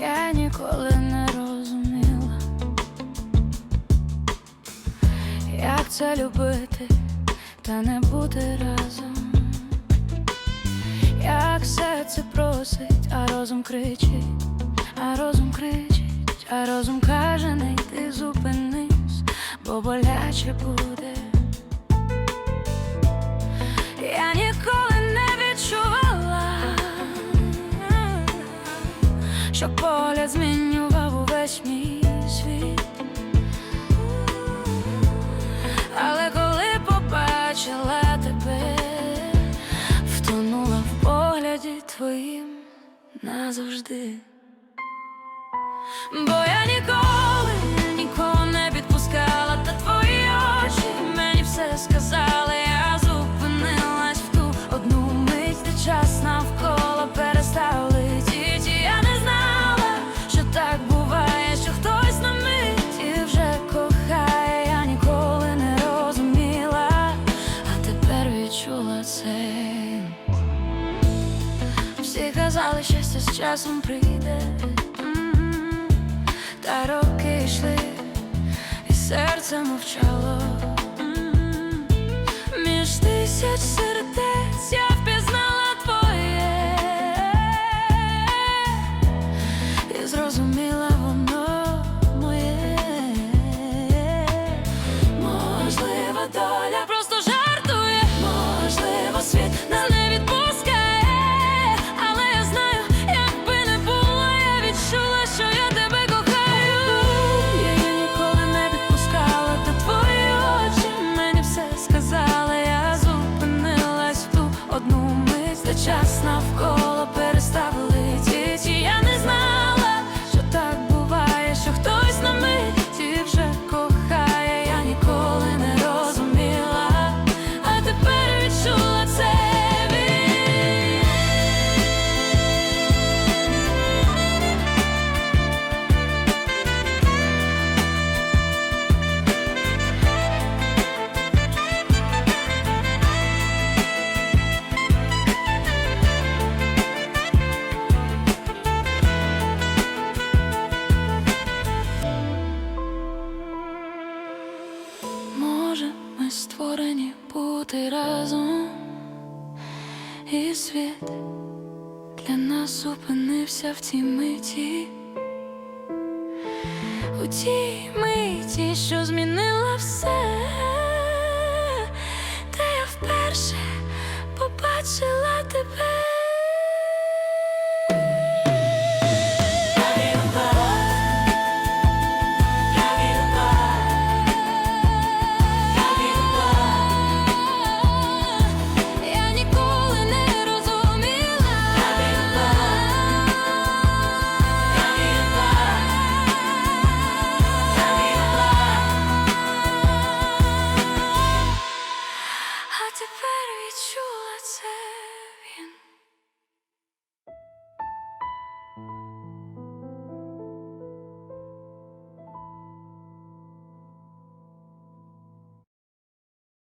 Я ніколи не розуміла, як це любити та не бути разом. Як серце просить, а розум кричить, а розум кричить, а розум каже, не йди зупинись, бо боляче буде. Я ніколи не відчувала, що погляд змінював увесь мій світ. Але коли побачила тебе, втонула в погляді твоїм назавжди. Бо я ніколи, нікого не відпускала, та твої очі мені все сказали. Я зупинилась в ту одну мить, де час навколо перестав летіти. Я не знала, що так буває, що хтось на миті вже кохає. Я ніколи не розуміла, а тепер відчула це. Всі казали, щастя з часом прийде. Та роки йшли, і серце мовчало. Між тисяч де час навколо перестав бути разом, і світ для нас зупинився в тій миті, у тій миті, що змінила все, де я вперше побачила тебе. А тепер відчула це.